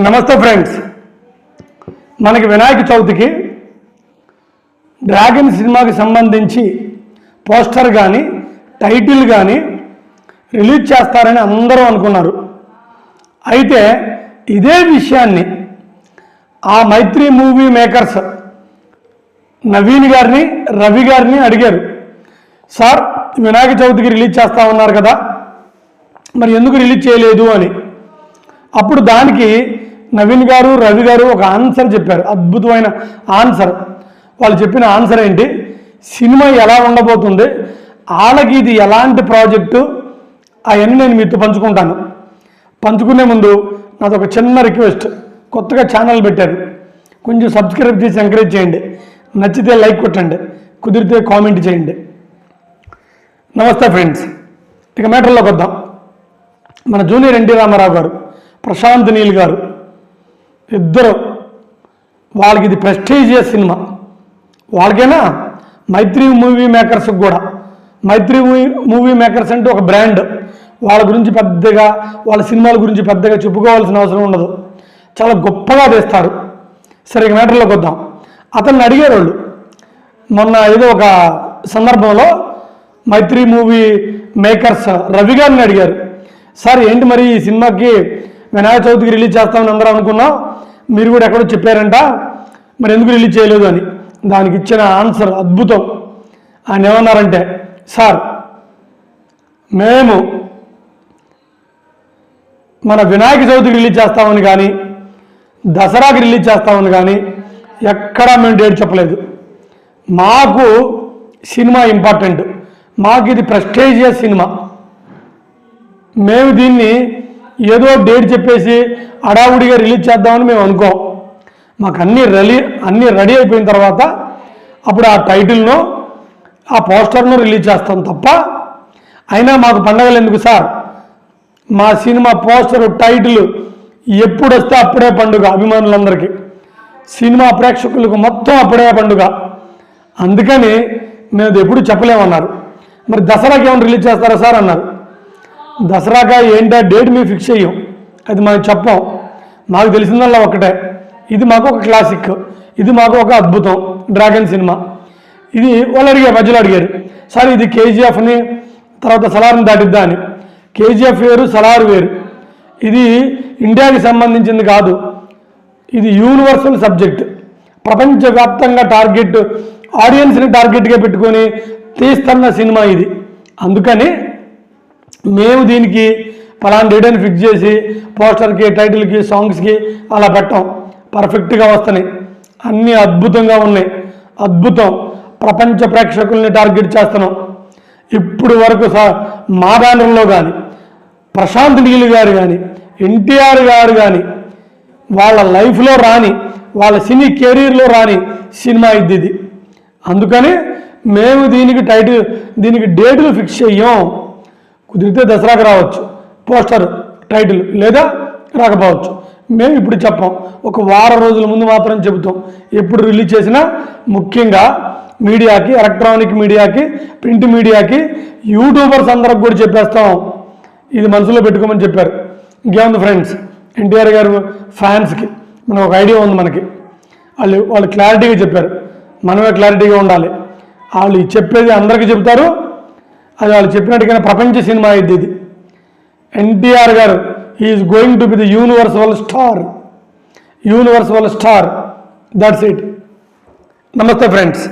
నమస్తే ఫ్రెండ్స్. మనకి వినాయక చవితికి డ్రాగన్ సినిమాకి సంబంధించి పోస్టర్ కానీ టైటిల్ కానీ రిలీజ్ చేస్తారని అందరూ అనుకున్నారు. అయితే ఇదే విషయాన్ని ఆ మైత్రి మూవీ మేకర్స్ నవీన్ గారిని రవి గారిని అడిగారు. సార్ వినాయక చవితికి రిలీజ్ చేస్తా ఉన్నారు కదా మరి ఎందుకు రిలీజ్ చేయలేదు అని. అప్పుడు దానికి నవీన్ గారు రవి గారు ఒక ఆన్సర్ చెప్పారు. అద్భుతమైన ఆన్సర్. వాళ్ళు చెప్పిన ఆన్సర్ ఏంటి? సినిమా ఎలా ఉండబోతుంది? వాళ్ళకి ఇది ఎలాంటి ప్రాజెక్టు? అవన్నీ నేను మీతో పంచుకుంటాను. పంచుకునే ముందు నాది ఒక చిన్న రిక్వెస్ట్. కొత్తగా ఛానల్ పెట్టారు. కొంచెం సబ్స్క్రైబ్ చేసి ఎంకరేజ్ చేయండి. నచ్చితే లైక్ కొట్టండి. కుదిరితే కామెంట్ చేయండి. నమస్తే ఫ్రెండ్స్. ఇక మ్యాటర్లోకి వద్దాం. మన జూనియర్ ఎన్టీ రామారావు గారు. ప్రశాంత్ నీల్ గారు. ఇద్దరు వాళ్ళకి ఇది ప్రెస్టీజియస్ సినిమా. వాళ్ళకైనా? మైత్రి మూవీ మేకర్స్కి కూడా. మైత్రి మూవీ మూవీ మేకర్స్ అంటే ఒక బ్రాండ్. వాళ్ళ గురించి పెద్దగా వాళ్ళ సినిమాల గురించి పెద్దగా చెప్పుకోవాల్సిన అవసరం ఉండదు. చాలా గొప్పగా తీస్తారు. సరే ఇక మ్యాటర్లోకి వద్దాం. అతన్ని అడిగారు వాళ్ళు. మొన్న ఏదో ఒక సందర్భంలో మైత్రి మూవీ మేకర్స్ రవి గారిని అడిగారు. సార్ ఏంటి మరి ఈ సినిమాకి వినాయక చవితికి రిలీజ్ చేస్తామని అందరూ అనుకున్నాం. మీరు కూడా ఎక్కడో చెప్పారంట. మరి ఎందుకు రిలీజ్ చేయలేదు అని. దానికి ఇచ్చిన ఆన్సర్ అద్భుతం. ఆయన ఏమన్నారంటే సార్ మేము మన వినాయక చవితికి రిలీజ్ చేస్తామని కానీ దసరాకి రిలీజ్ చేస్తామని కానీ ఎక్కడా మేము డేట్ చెప్పలేదు. మాకు సినిమా ఇంపార్టెంట్ మాకు ఇది ప్రెస్టేజియస్ సినిమా. మేము దీన్ని ఏదో డేట్ చెప్పేసి అడావుడిగా రిలీజ్ చేద్దామని మేము అనుకోం. మాకు అన్నీ రెడీ అన్నీ రెడీ అయిపోయిన తర్వాత అప్పుడు ఆ టైటిల్ను ఆ పోస్టర్ను రిలీజ్ చేస్తాం తప్ప అయినా మాకు పండగలు ఎందుకు సార్? మా సినిమా పోస్టర్ టైటిల్ ఎప్పుడు వస్తే అప్పుడే పండుగ అభిమానులందరికీ. సినిమా ప్రేక్షకులకు మొత్తం అప్పుడే పండుగ. అందుకని మేము ఇది ఎప్పుడు చెప్పలేమన్నారు. మరి దసరాకి ఏమైనా రిలీజ్ చేస్తారా సార్? అన్నారు. దసరాగా ఏంటా డేట్ మేము ఫిక్స్ చేయం అది మనం చెప్పం. మాకు తెలిసిందల్లా ఒకటే ఇది మాకు ఒక క్లాసిక్. ఇది మాకు ఒక అద్భుతం. Dragon cinema. ఇది వాళ్ళు అడిగారు మధ్యలో అడిగారు. సార్ ఇది కేజీఎఫ్ని తర్వాత సలార్ని దాటిద్దా అని. కేజీఎఫ్ వేరు సలార్ వేరు. ఇది ఇండియాకి సంబంధించింది కాదు. ఇది యూనివర్సల్ సబ్జెక్ట్. ప్రపంచవ్యాప్తంగా టార్గెట్ ఆడియన్స్ని టార్గెట్గా పెట్టుకొని తీస్తున్న సినిమా ఇది. అందుకని మేము దీనికి పలానా డేట్ ఫిక్స్ చేసి పోస్టర్కి టైటిల్కి సాంగ్స్కి అలా పెట్టాం. పర్ఫెక్ట్గా వస్తున్నాయి. అన్నీ అద్భుతంగా ఉన్నాయి. అద్భుతం. ప్రపంచ ప్రేక్షకుల్ని టార్గెట్ చేస్తున్నాం. ఇప్పుడు వరకు సా మా బ్యానర్లో కానీ ప్రశాంత్ నీల్ గారు కానీ ఎన్టీఆర్ గారు కానీ వాళ్ళ లైఫ్లో రాని వాళ్ళ సినీ కెరీర్లో రాని సినిమా ఇది ఇది అందుకని మేము దీనికి టైటిల్ దీనికి డేట్లు ఫిక్స్ చెయ్యం. కుదిరితే దసరాకు రావచ్చు. పోస్టర్ టైటిల్ లేదా రాకపోవచ్చు. మేము ఇప్పుడు చెప్పాం. ఒక వారం రోజుల ముందు మాత్రం చెబుతాం. ఎప్పుడు రిలీజ్ చేసినా ముఖ్యంగా మీడియాకి ఎలక్ట్రానిక్ మీడియాకి ప్రింట్ మీడియాకి యూట్యూబర్స్ అందరికి కూడా చెప్పేస్తాం. ఇది మనసులో పెట్టుకోమని చెప్పారు. ఇంకేముంది ఫ్రెండ్స్ ఎన్టీఆర్ గారు ఫ్యాన్స్కి మనకు ఒక ఐడియా ఉంది మనకి. వాళ్ళు వాళ్ళు క్లారిటీగా చెప్పారు. మనమే క్లారిటీగా ఉండాలి. వాళ్ళు చెప్పేది అందరికీ చెప్తారు అది వాళ్ళు చెప్పినట్టుగానే ప్రపంచ సినిమా ఇది ఇది. ఎన్టీఆర్ గారు is going to be the universal star universal star that's it నమస్తే ఫ్రెండ్స్